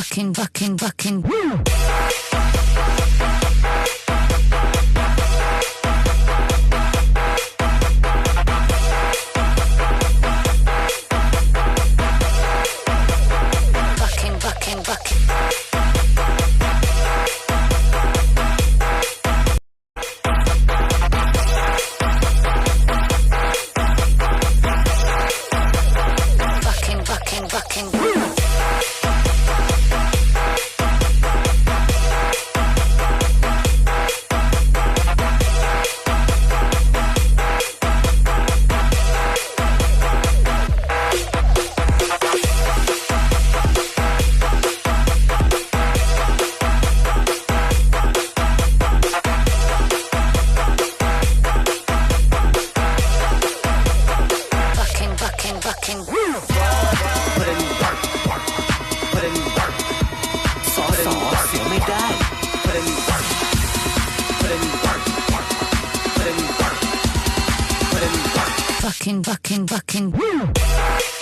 fucking fucking fucking fucking fucking fucking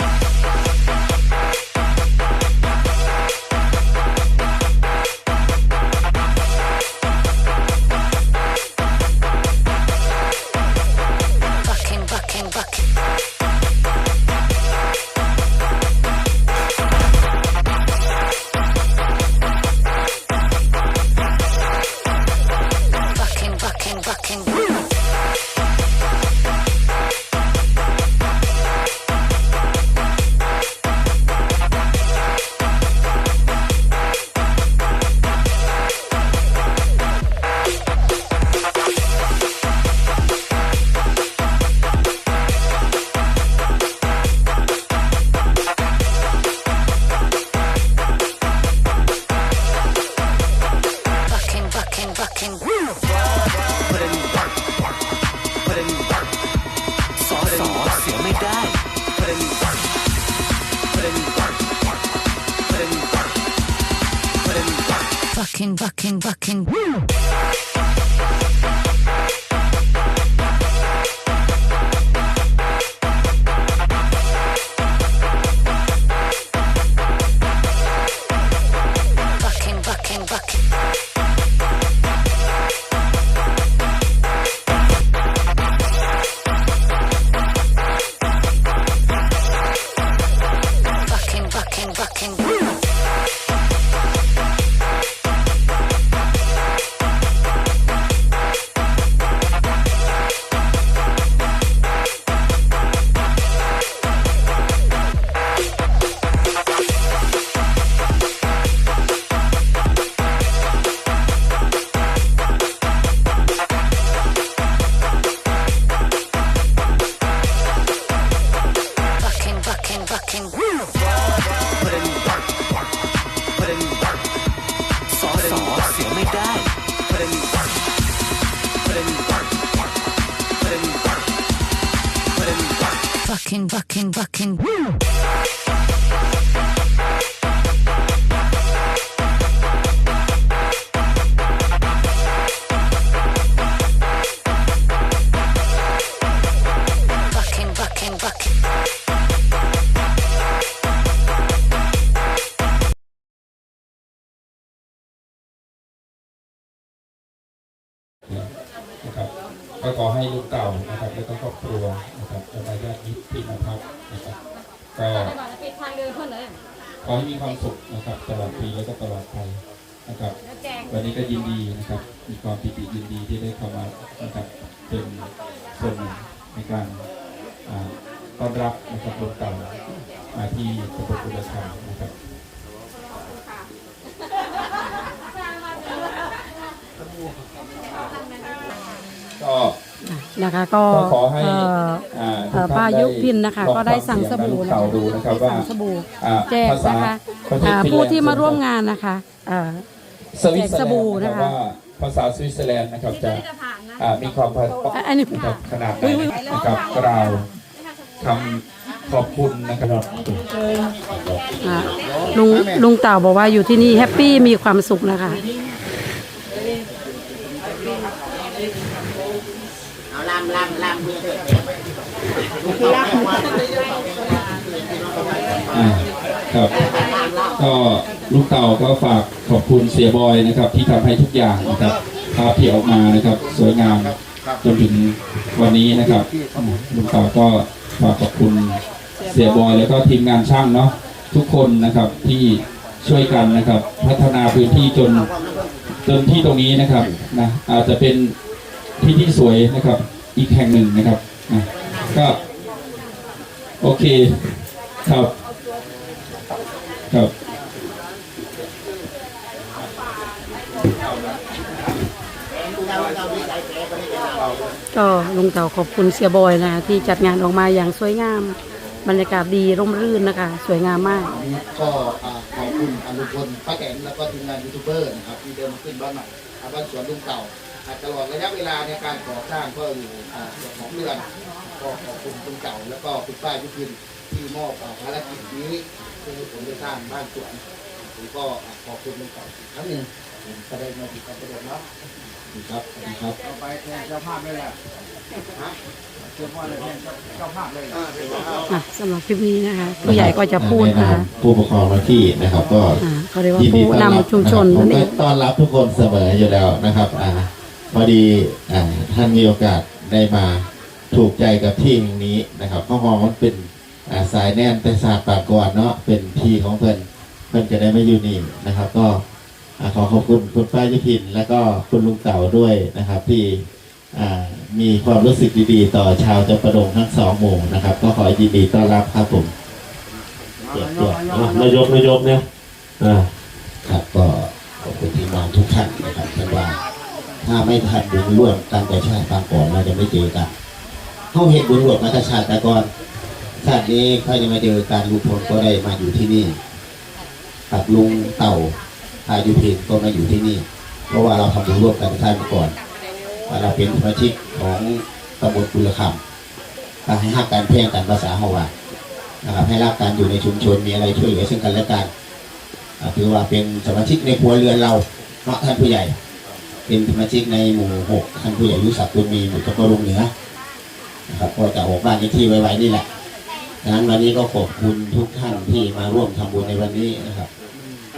bucking, bucking, bucking. Fucking fucking fucking ให้ลูกเก่านะครับแล้วก็ครอบครัวนะครับและญาติมิตรที่มาพักนะครับก็ปิดทางเดินเพื่อนเลยขอให้มีความสุขนะครับตลอดปีแล้วก็ตลอดไปนะครับ วันนี้ก็ยินดีนะครับ มีความปิติยินดีที่ได้เข้ามานะครับเป็นส่วนหนึ่งในการต้อนรับนะครับลูกเก่ามาที่ตำบลบุรธรรมนะครับก็ นะคะก็ก็ขอให้เอ่ออ่าเอ่อทุกท่นป้ายุพินนะคะ ลองก็ได้ฟัสั่งเยสบู่และนะลูกคะเก่าดูนะครับว่าสั่งสบู่อ่าแจกภาษานะคะประเทศอ่าฟินแลนด์ผู้ที่มาร่วมงานนะคะเอ่อสวิตเซอร์แจกสบู่แลนด์นะคะว่าภาษาสวิตเซอร์แลนด์นะครับจะจะผ่านนะอ่ามีความพออะอันนี้ นะครับขนาดไหนนะครับกล่าวคำขอบคุณนะครับอ่าลุงลุงเต่าบอกว่าอยู่ที่นี่แฮปปี้มีความสุขนะคะ เอา ลำลำลำเพื่อเถิดอ่าครับ ก็ลูกเต่าก็ฝากขอบคุณเสียบอยนะครับ ที่ทำให้ทุกอย่างนะครับภาพที่ออกมานะครับ สวยงามจนถึงวันนี้นะครับลูกเต่าก็ฝากขอบคุณเสียบอยแล้วก็ทีมงานช่างเนาะทุกคนนะครับที่ช่วยกันนะครับ พัฒนาพื้นที่จนจนที่ตรงนี้นะครับนะอาจจะเป็นที่ที่สวยนะครับ อีกแห่งหนึ่งนะครับนะก็โอเคครับครับก็ลุงเต่าขอบคุณเสียบอยนะคะที่จัดงานออกมาอย่างสวยงาม บรรยากาศดีร่มรื่นนะคะ สวยงามมากวันนี้ก็อ่าขอบคุณอนุพลป้าแตนแล้วก็ทีมงานยูทูบเบอร์นะครับที่เดินมาขึ้นบ้านใหม่อ่าบ้านสวนลุงเก่าอ่า ตลอดระยะเวลาในการก่อสร้างก็อยู่อ่าเกือบสองเดือนก็ขอบคุณลุงเก่าแล้วก็คุณป้ายุพินที่มอบอ่าภารกิจนี้คือผมได้สร้างบ้านสวนผมก็อ่าขอบคุณลุงเก่าอีกครั้งหนึ่งผมแสดงมาติดการประโยชน์เนาะครับสวัสดีครับต่อไปแทนเจ้าภาพได้แหละเจ้าพ่อเลยแทนเจ้าภาพเลยอะสำหรับคลิปนี้นะคะ ผู้ใหญ่ก็จะพูดในนะนามคะผู้ปกครองหน้าที่นะครับ ก็อ่าเขาเรียกว่ายินดีผู้ต้อนรับนำชุมชนนะครับผมนั่นเอก็งต้อนรับทุกคนเสมออยู่แล้วนะครับอ่า พอดีอท่านมีโอกาสได้มาถูกใจกับที่แห่งนี้นะครับข้าวหอมมันเป็นสายแน่นแต่ศาสตร์ปากก่อนเนาะเป็นที่ของเพิ่อนเพิ่อนจะได้ไม่อยู่นี่นะครับ ก็ขอขอบคุณคุณป้ายุพิน และก็คุณลุงเต่าด้วยนะครับที่มีความรู้สึกดีๆ ต่อชาวจัประดงทั้งสองหมู่นะครับ ก็ขอยินดีต้อนรับครับผมเกียรติด้วยอะนายกนายกเนี่ยอ่าครับก็ขอบคุณที่มงาทุกท่านนะครับท่านว่า ถ้าไม่ทันบุญร่วมกันแต่ชาติปางก่อนเราจะไม่เจอกันเขาเห็นบุญร่วมมาแต่ชาติแต่ก่อนชาตินี้เขาจะมาเจอการลุงพลก็ได้มาอยู่ที่นี่กับลุงเต่าอายุเพนก็มาอยู่ที่นี่ เพราะว่าเราทำบุญร่วมกันกับท่านมาก่อนเราเป็นสมาชิกของตำบลกุลคำก็ให้หักการเพ่งกันภาษาฮาว่านะครับให้รักกันอยู่ในชุมชนมีอะไรช่วยเหลือซึ่งกันและกันถือว่าเป็นสมาชิกในครัวเรือนเราเนาะท่านผู้ใหญ่ เป็นสมาชิกในหมู่หกท่านผู้ใหญ่รู้ศักบุญมีหมู่ตะกรงเหนือนะครับก็จะออกบ้านในที่ไวๆนี่แหละดังนั้นวันนี้ก็ขอบคุณทุกท่านที่มาร่วมทำบุญในวันนี้นะครับ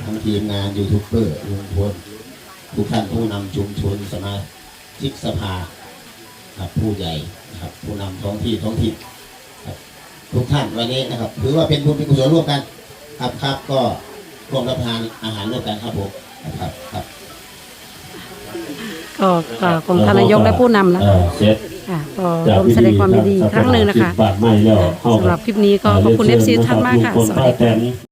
ทั้งทีมงานยูทูบเบอร์ลุงพลทุกท่านผู้นำชุมชนสมาชิกสภาครับผู้ใหญ่นะครับผู้นำท้องที่ท้องถิ่นครับทุกท่านวันนี้นะครับถือว่าเป็นบุญเป็นกุศลร่วมกัน ครับครับก็ร่วมรับทานอาหารร่วมกันครับผมครับครับ ก็ก็ของท่านนายกและผู้นำนะเออเสร็จ ค่ะก็ร่วมแสดงความยินดีอีกครั้งหนึ่งนะคะบาทไม่แล้วเข้าสำหรับคลิปนี้ก็ขอบคุณเอฟซีท่านมากค่ะลุงพลสวัสป้าดีแตค่ะน